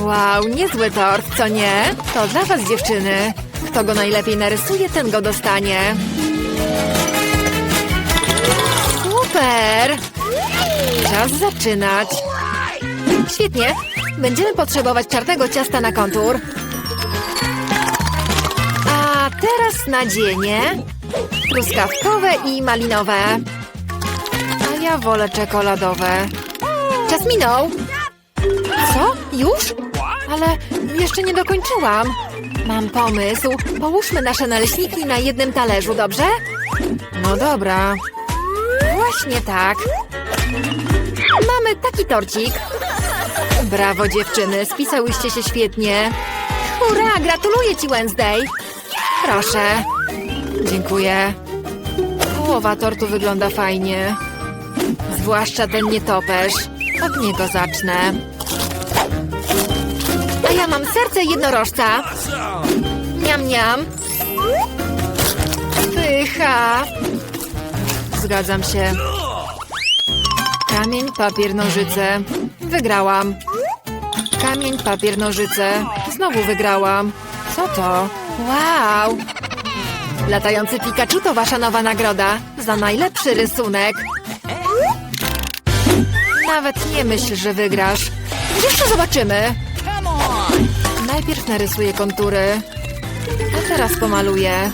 Wow, niezły tort, co nie? To dla was, dziewczyny. Kto go najlepiej narysuje, ten go dostanie. Super! Czas zaczynać. Świetnie. Będziemy potrzebować czarnego ciasta na kontur. A teraz nadzienie. Truskawkowe i malinowe. A ja wolę czekoladowe. Czas minął. Co? Już? Ale jeszcze nie dokończyłam. Mam pomysł. Połóżmy nasze naleśniki na jednym talerzu, dobrze? No dobra. Właśnie tak. Mamy taki torcik. Brawo dziewczyny, spisałyście się świetnie. Hurra, gratuluję ci Wednesday. Proszę. Dziękuję. Połowa tortu wygląda fajnie. Zwłaszcza ten nietoperz. Od niego zacznę. Ja mam serce jednorożca. Niam, niam. Pycha. Zgadzam się. Kamień, papier, nożyce. Wygrałam. Kamień, papier, nożyce. Znowu wygrałam. Co to? Wow! Latający Pikachu to wasza nowa nagroda za najlepszy rysunek. Nawet nie myśl, że wygrasz. Jeszcze zobaczymy. Narysuję kontury, a teraz pomaluję.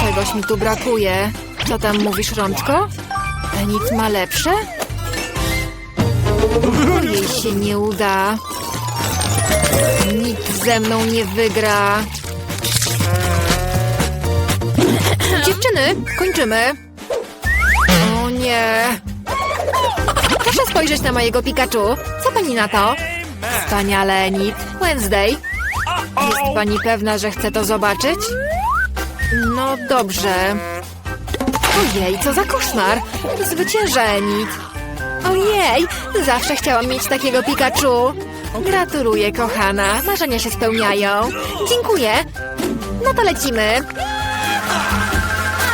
Czegoś mi tu brakuje. Co tam mówisz, Rączko? Enit ma lepsze? Jej się nie uda. Nikt ze mną nie wygra. Dziewczyny, kończymy. O nie. Proszę spojrzeć na mojego Pikachu. Co pani na to? Wspaniale, Enid. Wednesday. Jest pani pewna, że chce to zobaczyć? No dobrze. Ojej, co za koszmar! Zwycięża Enid. Ojej, zawsze chciałam mieć takiego Pikachu. Gratuluję, kochana. Marzenia się spełniają. Dziękuję. No to lecimy.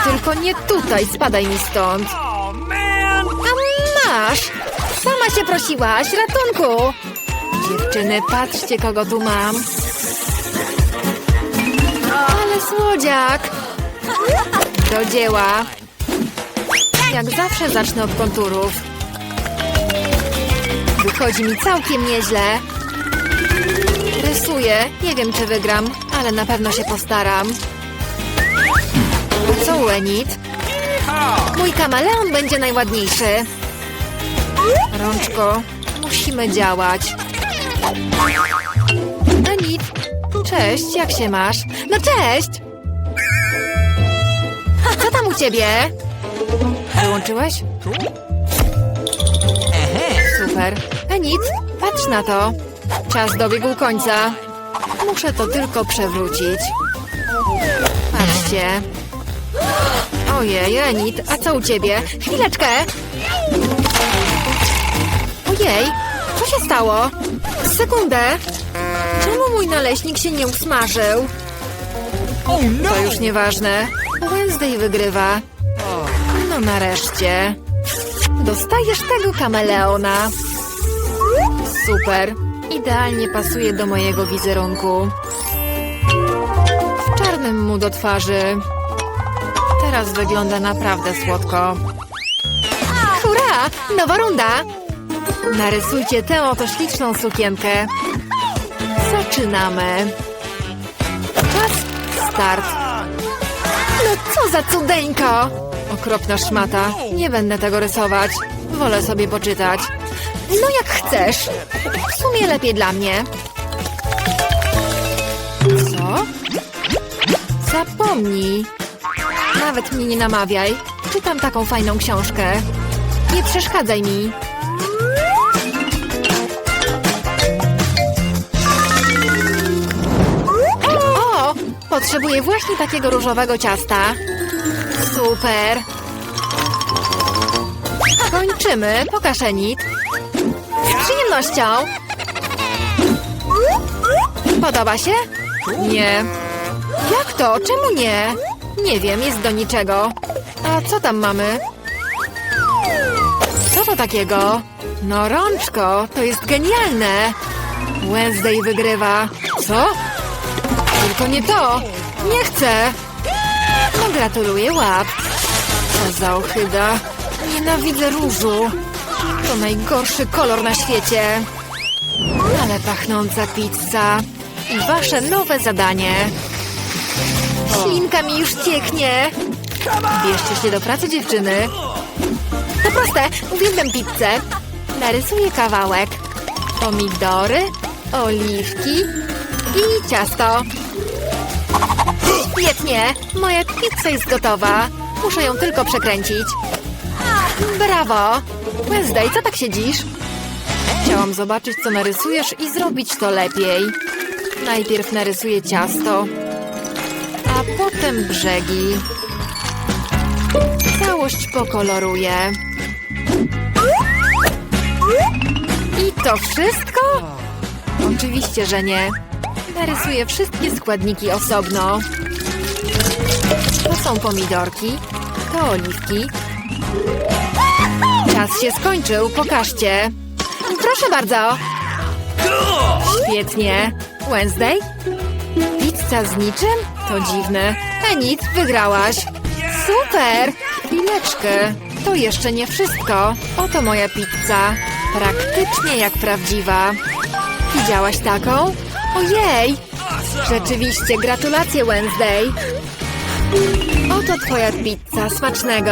Tylko nie tutaj, spadaj mi stąd. A masz! Sama się prosiłaś, ratunku! Dziewczyny, patrzcie, kogo tu mam. Ale słodziak! Do dzieła. Jak zawsze zacznę od konturów. Wychodzi mi całkiem nieźle. Rysuję. Nie wiem, czy wygram, ale na pewno się postaram. Co, Enid? Mój kameleon będzie najładniejszy. Rączko, musimy działać. Enid, cześć, jak się masz? No cześć! Co tam u ciebie? Wyłączyłeś? Super. Enid, patrz na to. Czas dobiegł końca. Muszę to tylko przewrócić. Patrzcie. Ojej, Enid, a co u ciebie? Chwileczkę! Ojej, co się stało? Sekundę! Czemu mój naleśnik się nie usmażył? To już nieważne. Wednesday wygrywa. No nareszcie. Dostajesz tego kameleona. Super. Idealnie pasuje do mojego wizerunku. W czarnym mu do twarzy. Teraz wygląda naprawdę słodko. Hurra! Nowa runda! Narysujcie tę oto śliczną sukienkę. Zaczynamy. Czas start. No co za cudeńko! Okropna szmata. Nie będę tego rysować. Wolę sobie poczytać. No jak chcesz. W sumie lepiej dla mnie. Co? Zapomnij. Nawet mnie nie namawiaj. Czytam taką fajną książkę. Nie przeszkadzaj mi. Potrzebuję właśnie takiego różowego ciasta. Super. Kończymy. Pokaż Enid. Z przyjemnością. Podoba się? Nie. Jak to? Czemu nie? Nie wiem, jest do niczego. A co tam mamy? Co to takiego? No rączko, to jest genialne. Wednesday wygrywa. Co? Tylko nie to. Nie chcę. No gratuluję łap. Co za ochyda. Nienawidzę różu. To najgorszy kolor na świecie. Ale pachnąca pizza. I wasze nowe zadanie. Ślinka mi już cieknie. Bierzcie się do pracy, dziewczyny. To proste. Uwielbiam pizzę. Narysuję kawałek. Pomidory, oliwki i ciasto. Świetnie. Moja pizza jest gotowa. Muszę ją tylko przekręcić. Brawo. Wednesday, co tak siedzisz? Chciałam zobaczyć, co narysujesz i zrobić to lepiej. Najpierw narysuję ciasto, a potem brzegi. Całość pokoloruję. I to wszystko? Oczywiście, że nie. Narysuję wszystkie składniki osobno. To są pomidorki, to oliwki. Czas się skończył, pokażcie. Proszę bardzo. Świetnie. Wednesday? Pizza z niczym? To dziwne. Enid, wygrałaś. Super! Chwileczkę. To jeszcze nie wszystko. Oto moja pizza. Praktycznie jak prawdziwa. Widziałaś taką? Ojej! Rzeczywiście, gratulacje Wednesday. Oto twoja pizza. Smacznego.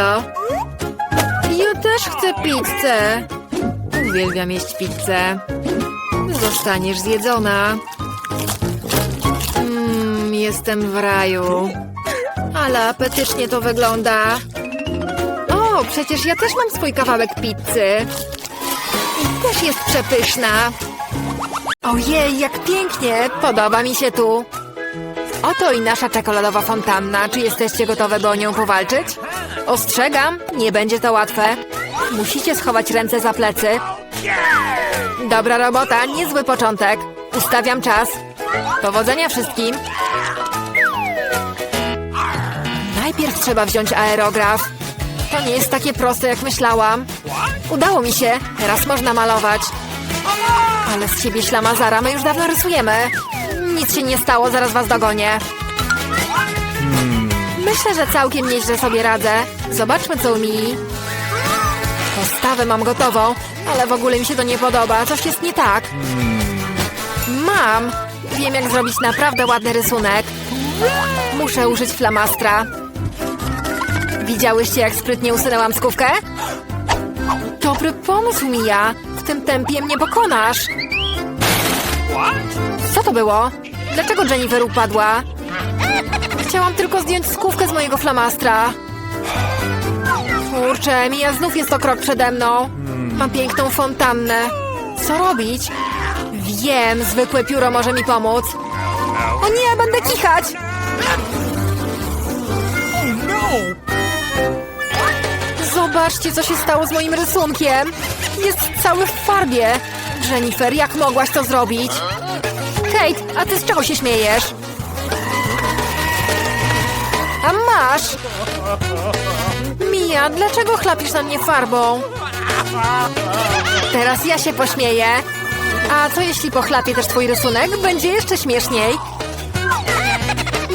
Ja też chcę pizzę. Uwielbiam jeść pizzę. Zostaniesz zjedzona. Mmm, jestem w raju. Ale apetycznie to wygląda. O, przecież ja też mam swój kawałek pizzy. I też jest przepyszna. Ojej, jak pięknie! Podoba mi się tu. Oto i nasza czekoladowa fontanna. Czy jesteście gotowe, by o nią powalczyć? Ostrzegam, nie będzie to łatwe. Musicie schować ręce za plecy. Dobra robota, niezły początek. Ustawiam czas. Powodzenia wszystkim. Najpierw trzeba wziąć aerograf. To nie jest takie proste, jak myślałam. Udało mi się. Teraz można malować. Ale z siebie ślamazara, my już dawno rysujemy. Nic się nie stało, zaraz was dogonię. Myślę, że całkiem nieźle sobie radzę. Zobaczmy, co umili. Postawę mam gotową, ale w ogóle mi się to nie podoba. Coś jest nie tak. Mam! Wiem, jak zrobić naprawdę ładny rysunek. Muszę użyć flamastra. Widziałyście, jak sprytnie usunęłam skówkę? Dobry pomysł, Mija. W tym tempie mnie pokonasz. To było? Dlaczego Jennifer upadła? Chciałam tylko zdjąć skówkę z mojego flamastra. Kurczę, Mija znów jest o krok przede mną. Mam piękną fontannę. Co robić? Wiem, zwykłe pióro może mi pomóc. O nie, będę kichać! Zobaczcie, co się stało z moim rysunkiem. Jest cały w farbie. Jennifer, jak mogłaś to zrobić? A ty z czego się śmiejesz? A masz! Mia, dlaczego chlapisz na mnie farbą? Teraz ja się pośmieję. A co jeśli pochlapię też twój rysunek? Będzie jeszcze śmieszniej.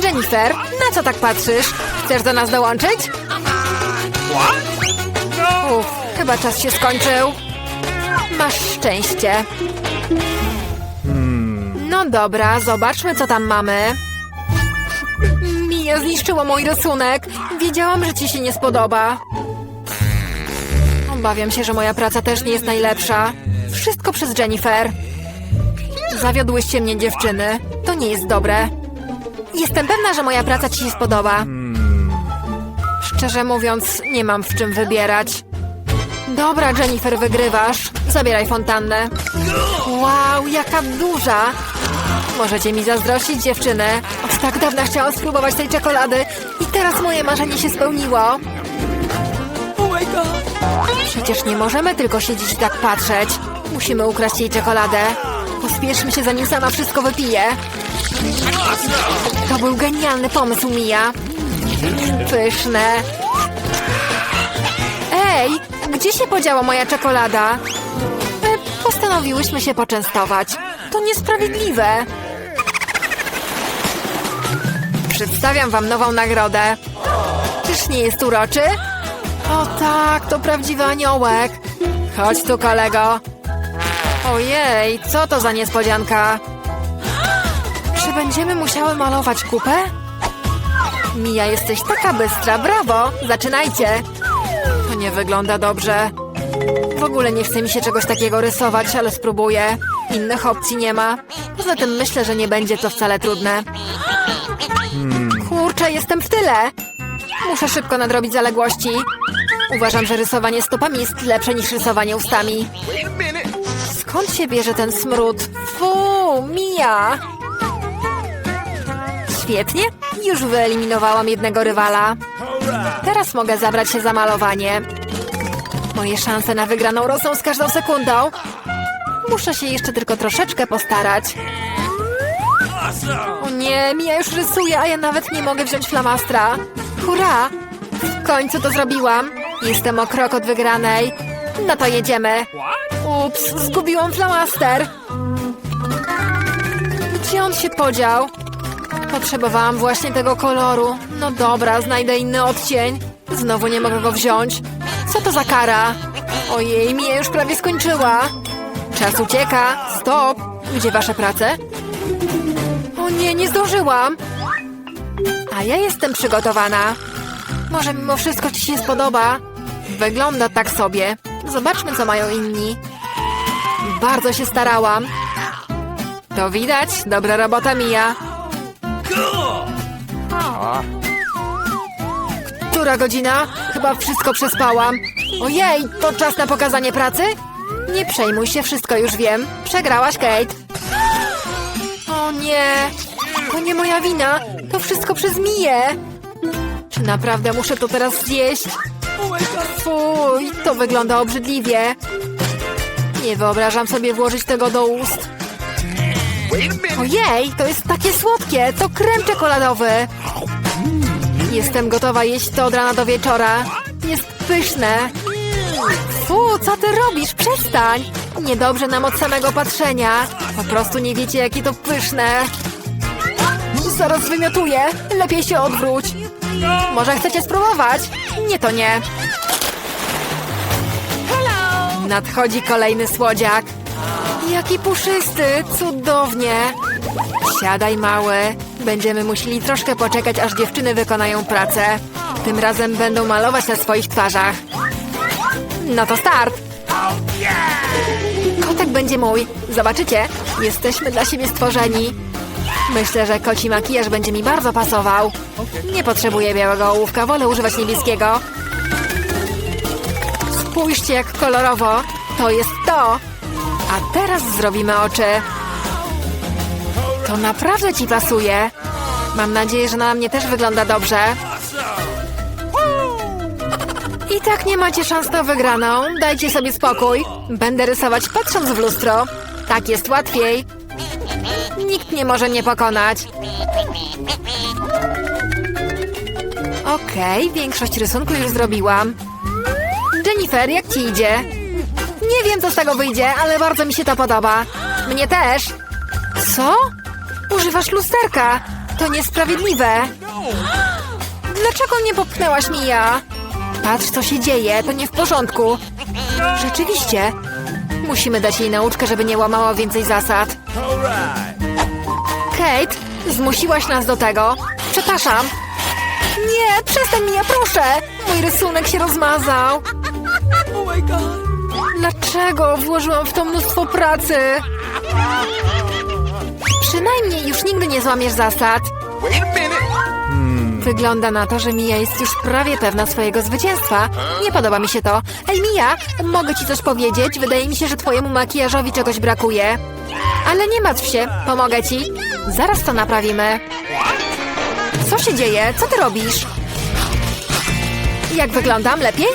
Jennifer, na co tak patrzysz? Chcesz do nas dołączyć? Uff, chyba czas się skończył. Masz szczęście. Dobra, zobaczmy co tam mamy. Mia zniszczyła mój rysunek. Wiedziałam, że ci się nie spodoba. Obawiam się, że moja praca też nie jest najlepsza. Wszystko przez Jennifer. Zawiodłyście mnie, dziewczyny. To nie jest dobre. Jestem pewna, że moja praca ci się spodoba. Szczerze mówiąc, nie mam w czym wybierać. Dobra, Jennifer, wygrywasz. Zabieraj fontannę. Wow, jaka duża! Możecie mi zazdrościć, dziewczyny. Od tak dawna chciałam spróbować tej czekolady i teraz moje marzenie się spełniło. Przecież nie możemy tylko siedzieć i tak patrzeć. Musimy ukraść jej czekoladę. Pospieszmy się, zanim sama wszystko wypije. To był genialny pomysł, Mija. Pyszne. Ej, Gdzie się podziała moja czekolada? E, Postanowiłyśmy się poczęstować. To niesprawiedliwe. Przedstawiam wam nową nagrodę. Czyż nie jest uroczy? O tak, to prawdziwy aniołek. Chodź tu, kolego. Ojej, co to za niespodzianka? Czy będziemy musiały malować kupę? Mija, jesteś taka bystra, brawo! Zaczynajcie! To nie wygląda dobrze. W ogóle nie chce mi się czegoś takiego rysować, ale spróbuję. Innych opcji nie ma. Poza tym myślę, że nie będzie to wcale trudne. Kurczę, jestem w tyle! Muszę szybko nadrobić zaległości. Uważam, że rysowanie stopami jest lepsze niż rysowanie ustami. Skąd się bierze ten smród? Fu, Mija! Świetnie, już wyeliminowałam jednego rywala. Teraz mogę zabrać się za malowanie. Moje szanse na wygraną rosną z każdą sekundą. Muszę się jeszcze tylko troszeczkę postarać. O nie, Mija już rysuje, a ja nawet nie mogę wziąć flamastra. Hurra! W końcu to zrobiłam. Jestem o krok od wygranej. No to jedziemy. Ups, zgubiłam flamaster. Gdzie on się podział? Potrzebowałam właśnie tego koloru. No dobra, znajdę inny odcień. Znowu nie mogę go wziąć. Co to za kara? Ojej, Mija już prawie skończyła. Czas ucieka. Stop. Gdzie wasze prace? Nie, nie zdążyłam. A ja jestem przygotowana. Może mimo wszystko ci się spodoba. Wygląda tak sobie. Zobaczmy, co mają inni. Bardzo się starałam. To widać. Dobra robota, Mija. Która godzina? Chyba wszystko przespałam. Ojej, to czas na pokazanie pracy? Nie przejmuj się, wszystko już wiem. Przegrałaś, Kate. O nie, to nie moja wina. To wszystko przez Miję. Czy naprawdę muszę to teraz zjeść? Fuj, to wygląda obrzydliwie. Nie wyobrażam sobie włożyć tego do ust. Ojej, to jest takie słodkie. To krem czekoladowy. Jestem gotowa jeść to od rana do wieczora. Jest pyszne. Fu, co ty robisz? Przestań. Niedobrze nam od samego patrzenia. Po prostu nie wiecie, jakie to pyszne. Zaraz wymiotuję. Lepiej się odwróć. Może chcecie spróbować? Nie, to nie. Nadchodzi kolejny słodziak. Jaki puszysty, cudownie. Siadaj, mały. Będziemy musieli troszkę poczekać, aż dziewczyny wykonają pracę. Tym razem będą malować na swoich twarzach. No to start. Kotek będzie mój. Zobaczycie, jesteśmy dla siebie stworzeni. Myślę, że koci makijaż będzie mi bardzo pasował. Nie potrzebuję białego ołówka, wolę używać niebieskiego. Spójrzcie, jak kolorowo. To jest to. A teraz zrobimy oczy. To naprawdę ci pasuje. Mam nadzieję, że na mnie też wygląda dobrze. I tak nie macie szans na wygraną. Dajcie sobie spokój. Będę rysować patrząc w lustro. Tak jest łatwiej. Nikt nie może mnie pokonać. Okej, większość rysunku już zrobiłam. Jennifer, jak ci idzie? Nie wiem, co z tego wyjdzie, ale bardzo mi się to podoba. Mnie też. Co? Używasz lusterka. To niesprawiedliwe. Dlaczego nie popchnęłaś mi ja? Patrz, co się dzieje. To nie w porządku. Rzeczywiście. Musimy dać jej nauczkę, żeby nie łamała więcej zasad. Kate, zmusiłaś nas do tego. Przepraszam. Nie, przestań mnie, proszę. Mój rysunek się rozmazał. Dlaczego włożyłam w to mnóstwo pracy? Przynajmniej już nigdy nie złamiesz zasad. Wygląda na to, że Mia jest już prawie pewna swojego zwycięstwa. Nie podoba mi się to. Ej, Mia, mogę ci coś powiedzieć? Wydaje mi się, że twojemu makijażowi czegoś brakuje. Ale nie martw się, pomogę ci. Zaraz to naprawimy. Co się dzieje? Co ty robisz? Jak wyglądam? Lepiej?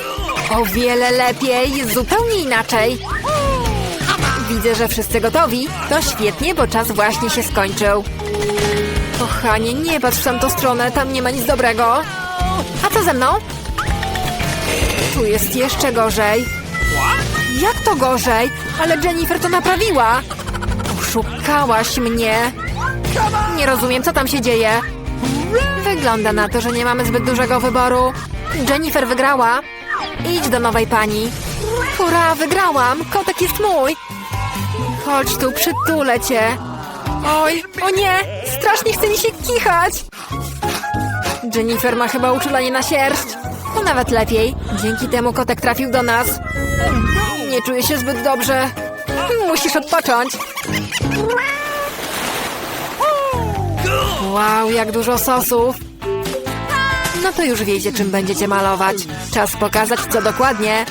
O wiele lepiej, zupełnie inaczej. Widzę, że wszyscy gotowi. To świetnie, bo czas właśnie się skończył. Kochanie, nie patrz w tamtą stronę, tam nie ma nic dobrego. A co ze mną? Tu jest jeszcze gorzej. Jak to gorzej? Ale Jennifer to naprawiła. Oszukałaś mnie. Nie rozumiem, co tam się dzieje. Wygląda na to, że nie mamy zbyt dużego wyboru. Jennifer wygrała. Idź do nowej pani. Hurra, wygrałam! Kotek jest mój! Chodź tu, przytulę cię. Oj, o nie! Strasznie chce mi się kichać! Jennifer ma chyba uczulenie na sierść. To nawet lepiej. Dzięki temu kotek trafił do nas. Nie czuję się zbyt dobrze. Musisz odpocząć. Wow, jak dużo sosów. No to już wiecie, czym będziecie malować. Czas pokazać, co dokładnie.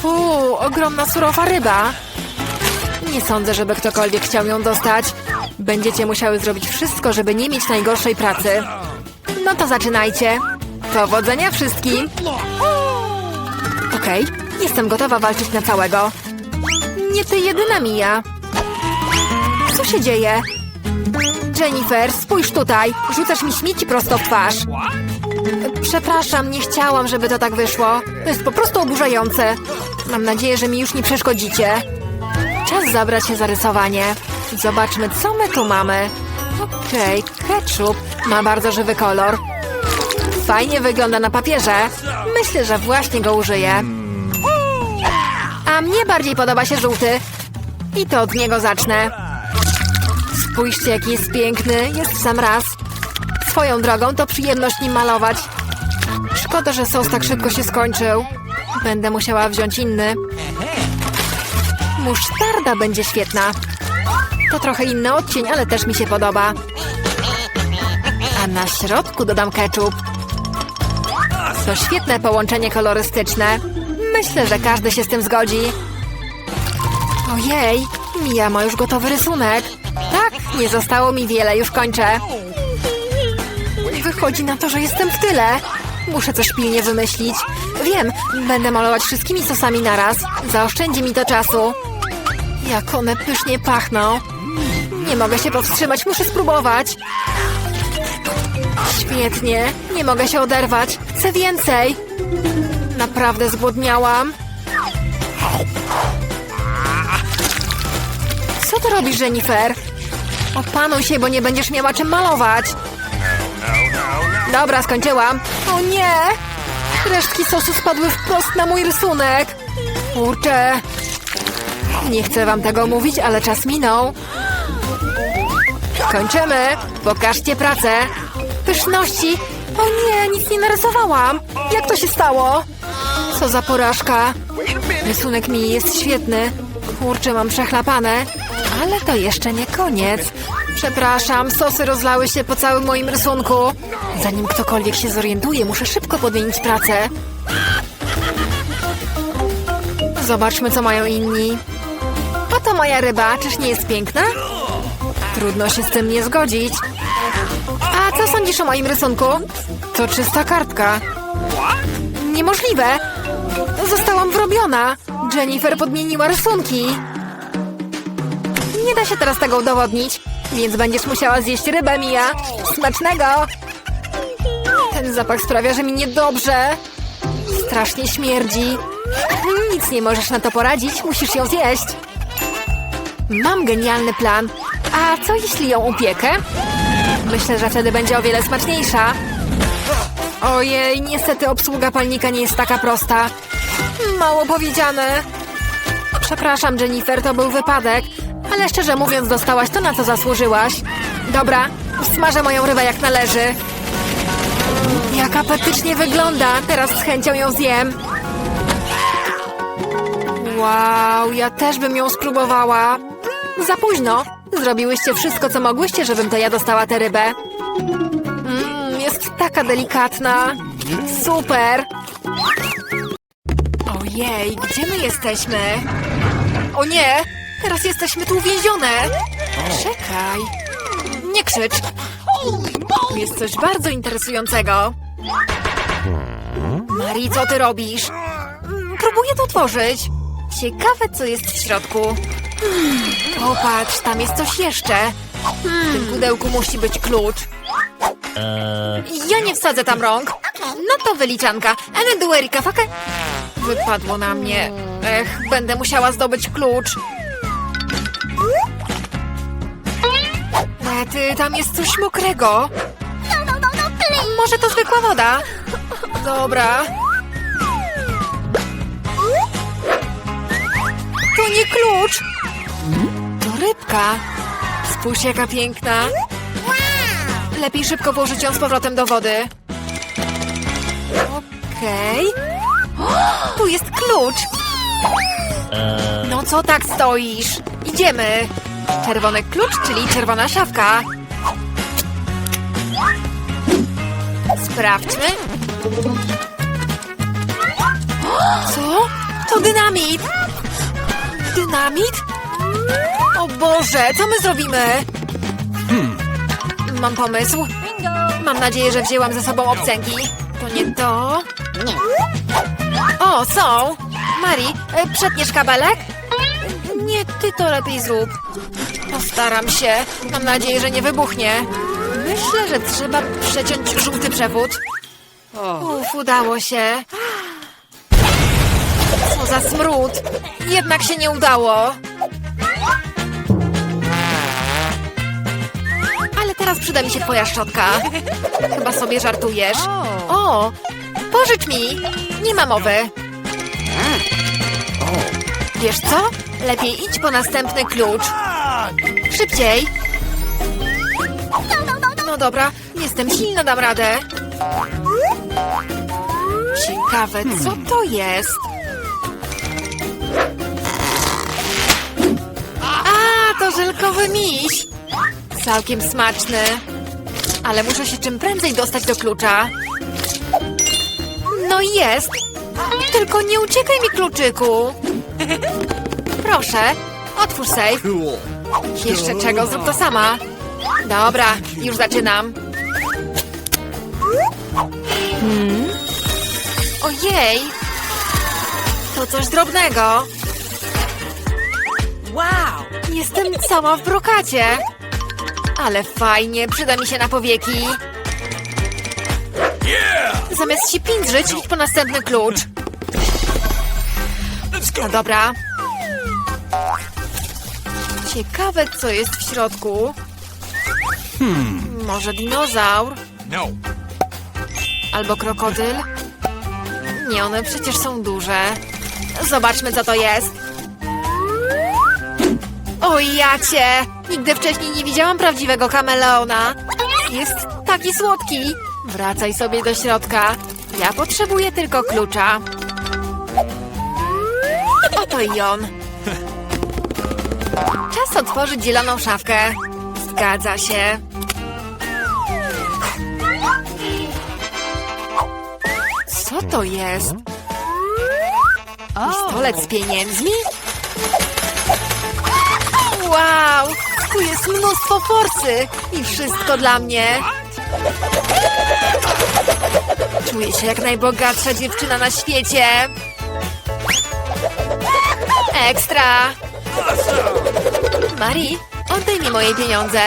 Fuu, ogromna surowa ryba. Nie sądzę, żeby ktokolwiek chciał ją dostać. Będziecie musiały zrobić wszystko, żeby nie mieć najgorszej pracy. No to zaczynajcie. Powodzenia wszystkim. Okej, jestem gotowa walczyć na całego. Nie ty jedyna, Mia. Co się dzieje? Jennifer, spójrz tutaj. Rzucasz mi śmieci prosto w twarz. Przepraszam, nie chciałam, żeby to tak wyszło. To jest po prostu oburzające. Mam nadzieję, że mi już nie przeszkodzicie. Czas zabrać się za rysowanie. Zobaczmy, co my tu mamy. Okej, ketchup ma bardzo żywy kolor. Fajnie wygląda na papierze. Myślę, że właśnie go użyję. A mnie bardziej podoba się żółty. I to od niego zacznę. Spójrzcie, jaki jest piękny. Jest w sam raz. Swoją drogą to przyjemność nim malować. Szkoda, że sos tak szybko się skończył. Będę musiała wziąć inny. Musztarda będzie świetna. To trochę inny odcień, ale też mi się podoba. A na środku dodam ketchup. To świetne połączenie kolorystyczne. Myślę, że każdy się z tym zgodzi. Ojej, Mia ma już gotowy rysunek. Tak, nie zostało mi wiele, już kończę. Wychodzi na to, że jestem w tyle. Muszę coś pilnie wymyślić. Wiem, będę malować wszystkimi sosami naraz. Zaoszczędzi mi to czasu. Jak one pysznie pachną. Nie mogę się powstrzymać, muszę spróbować. Świetnie, nie mogę się oderwać. Chcę więcej. Naprawdę zgłodniałam. Co ty robisz, Jennifer? Opanuj się, bo nie będziesz miała czym malować. Dobra, skończyłam. O nie! Resztki sosu spadły wprost na mój rysunek. Kurczę. Nie chcę wam tego mówić, ale czas minął. Kończymy. Pokażcie pracę. Pyszności. O nie, nic nie narysowałam. Jak to się stało? Co za porażka. Rysunek mi jest świetny. Kurczę, mam przechlapane. Ale to jeszcze nie koniec. Przepraszam, sosy rozlały się po całym moim rysunku. Zanim ktokolwiek się zorientuje, muszę szybko podmienić pracę. Zobaczmy, co mają inni. Oto moja ryba, czyż nie jest piękna? Trudno się z tym nie zgodzić. A co sądzisz o moim rysunku? To czysta kartka. Niemożliwe! Zostałam wrobiona. Jennifer podmieniła rysunki. Nie da się teraz tego udowodnić, więc będziesz musiała zjeść rybę, Mia. Smacznego! Ten zapach sprawia, że mi niedobrze. Strasznie śmierdzi. Nic nie możesz na to poradzić, musisz ją zjeść. Mam genialny plan. A co jeśli ją upiekę? Myślę, że wtedy będzie o wiele smaczniejsza. Ojej, niestety obsługa palnika nie jest taka prosta. Mało powiedziane. Przepraszam, Jennifer, to był wypadek. Ale szczerze mówiąc, dostałaś to, na co zasłużyłaś. Dobra, smażę moją rybę jak należy. Jak apetycznie wygląda. Teraz z chęcią ją zjem. Wow, ja też bym ją spróbowała. Za późno. Zrobiłyście wszystko, co mogłyście, żebym to ja dostała tę rybę. Mmm, jest taka delikatna. Super. Ojej, gdzie my jesteśmy? O nie, teraz jesteśmy tu uwięzione. Czekaj. Nie krzycz. Jest coś bardzo interesującego. Marii, co ty robisz? Mm, Próbuję to otworzyć. Ciekawe, co jest w środku. Hmm, Popatrz, tam jest coś jeszcze. W tym pudełku musi być klucz. Ja nie wsadzę tam rąk. No to wyliczanka. Ene du Erika Fake. Wypadło na mnie. Ech, będę musiała zdobyć klucz. Rety, tam jest coś mokrego. Może to zwykła woda? Dobra. To nie klucz. Rybka. Spójrz jaka piękna. Lepiej szybko włożyć ją z powrotem do wody. Okej. Tu jest klucz. No co tak stoisz? Idziemy. Czerwony klucz, czyli czerwona szafka. Sprawdźmy. Co? To dynamit! Dynamit? O Boże, co my zrobimy? Mam pomysł. Mam nadzieję, że wzięłam ze sobą obcęgi. To nie to. O, są! Mari, e, przetniesz kabelek? Nie, ty to lepiej zrób. Postaram się. Mam nadzieję, że nie wybuchnie. Myślę, że trzeba przeciąć żółty przewód. Uf, udało się. Co za smród. Jednak się nie udało. Teraz przyda mi się twoja szczotka. Chyba sobie żartujesz. O, pożycz mi. Nie ma mowy. Wiesz co? Lepiej idź po następny klucz. Szybciej. No dobra, jestem silna, dam radę. Ciekawe, co to jest? A, to żelkowy miś. Całkiem smaczny. Ale muszę się czym prędzej dostać do klucza. No i jest. Tylko nie uciekaj mi, kluczyku. Proszę, otwórz safe. Jeszcze czego? Zrób to sama. Dobra, już zaczynam. Hmm? Ojej! To coś drobnego. Wow! Jestem cała w brokacie. Ale fajnie, przyda mi się na powieki. Zamiast się pindrzyć, idź po następny klucz. No dobra. Ciekawe, co jest w środku. Może dinozaur? No. Albo krokodyl? Nie, one przecież są duże. Zobaczmy, co to jest. O jacie! Nigdy wcześniej nie widziałam prawdziwego kameleona. Jest taki słodki. Wracaj sobie do środka. Ja potrzebuję tylko klucza. Oto i on. Czas otworzyć zieloną szafkę. Zgadza się. Co to jest? Pistolet z pieniędzmi? Tu jest mnóstwo forsy i wszystko dla mnie. Czuję się jak najbogatsza dziewczyna na świecie. Ekstra! Mari, oddaj mi moje pieniądze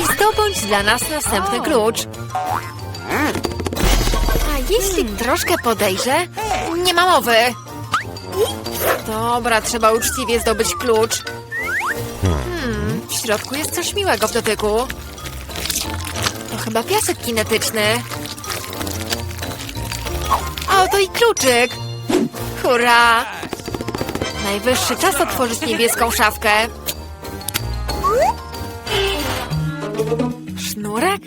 i zdobądź dla nas następny klucz. A jeśli troszkę podejrzę? Nie ma mowy. Dobra, trzeba uczciwie zdobyć klucz. W środku jest coś miłego w dotyku. To chyba piasek kinetyczny. A oto i kluczyk. Hurra! Najwyższy czas otworzyć niebieską szafkę. Sznurek?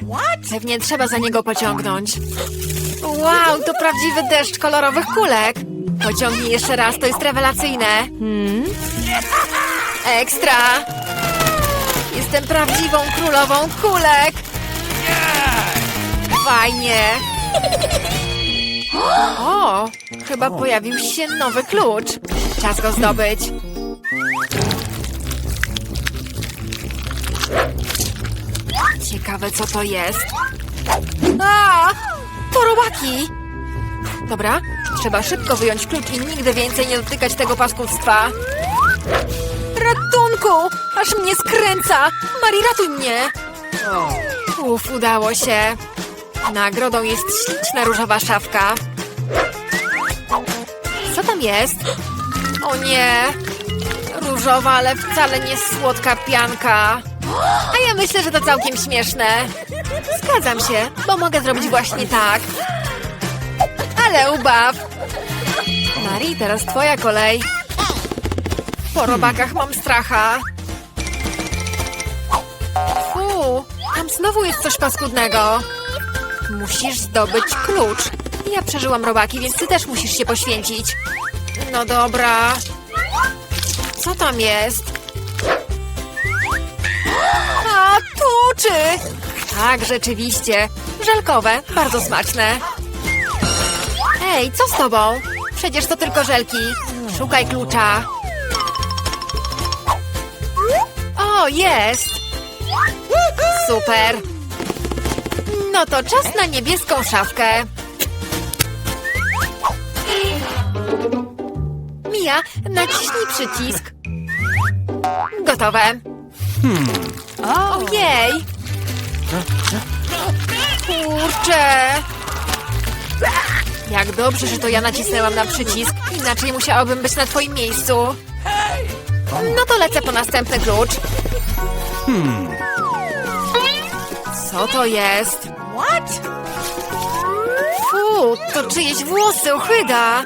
Pewnie trzeba za niego pociągnąć. Wow, to prawdziwy deszcz kolorowych kulek. Pociągnij jeszcze raz, to jest rewelacyjne. Hmm? Ekstra! Jestem prawdziwą królową kulek! Fajnie! O, chyba pojawił się nowy klucz. Czas go zdobyć. Ciekawe, co to jest. A! To robaki! Dobra, trzeba szybko wyjąć klucz i nigdy więcej nie dotykać tego paskudstwa. Ratunku! Aż mnie skręca! Mari, ratuj mnie! Uf, udało się. Nagrodą jest śliczna różowa szafka. Co tam jest? O nie! Różowa, ale wcale nie słodka pianka. A ja myślę, że to całkiem śmieszne. Zgadzam się, bo mogę zrobić właśnie tak. Ale ubaw! Mari, teraz twoja kolej. Po robakach mam stracha. Fu, tam znowu jest coś paskudnego. Musisz zdobyć klucz. Ja przeżyłam robaki, więc ty też musisz się poświęcić. No dobra. Co tam jest? A, tuczy! Tak, rzeczywiście. Żelkowe, bardzo smaczne. Ej, co z tobą? Przecież to tylko żelki. Szukaj klucza. O, jest! Super! No to czas na niebieską szafkę. Mia, naciśnij przycisk. Gotowe. Ojej! Kurczę! Jak dobrze, że to ja nacisnęłam na przycisk. Inaczej musiałabym być na twoim miejscu. No to lecę po następny klucz. Co to jest? What? Fu, to czyjeś włosy, ochyda.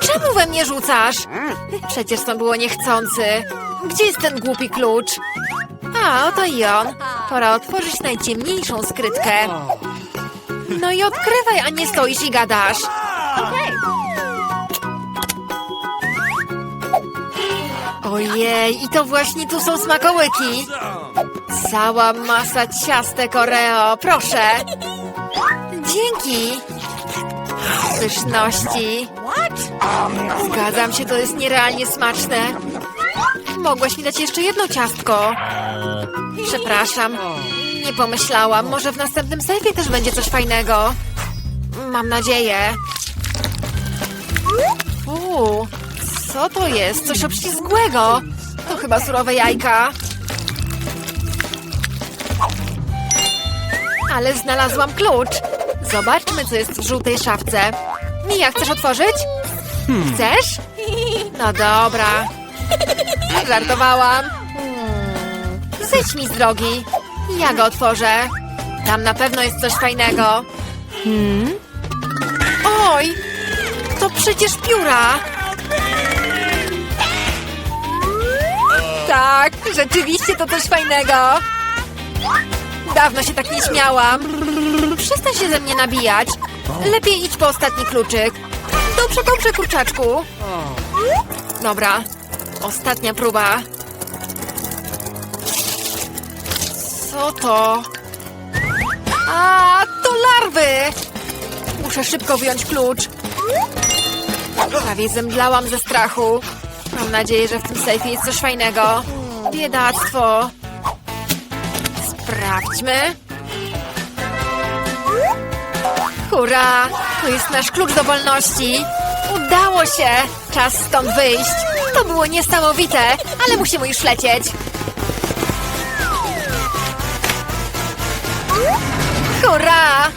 Czemu we mnie rzucasz? Przecież to było niechcący. Gdzie jest ten głupi klucz? A, oto i on. Pora otworzyć najciemniejszą skrytkę. No i odkrywaj, a nie stoisz i gadasz. Ojej, i to właśnie tu są smakołyki. Cała masa ciastek Oreo, proszę. Dzięki. Pyszności. Zgadzam się, to jest nierealnie smaczne. Mogłaś mi dać jeszcze jedno ciastko. Przepraszam. Nie pomyślałam. Może w następnym sejfie też będzie coś fajnego. Mam nadzieję. Uuu, co to jest? Coś obślizgłego. To chyba surowe jajka. Ale znalazłam klucz. Zobaczmy, co jest w żółtej szafce. Mija, chcesz otworzyć? Chcesz? No dobra. Żartowałam. Zejdź mi z drogi. Ja go otworzę. Tam na pewno jest coś fajnego. Oj! To przecież pióra! Tak, rzeczywiście to coś fajnego. Dawno się tak nie śmiałam. Przestań się ze mnie nabijać. Lepiej idź po ostatni kluczyk. Dobrze, dobrze, kurczaczku. Dobra, ostatnia próba. Co to? A, to larwy! Muszę szybko wyjąć klucz. Prawie zemdlałam ze strachu. Mam nadzieję, że w tym sejfie jest coś fajnego. Biedactwo. Sprawdźmy. Hurra! To jest nasz klucz do wolności. Udało się! Czas stąd wyjść. To było niesamowite, ale musimy już lecieć. Hurra!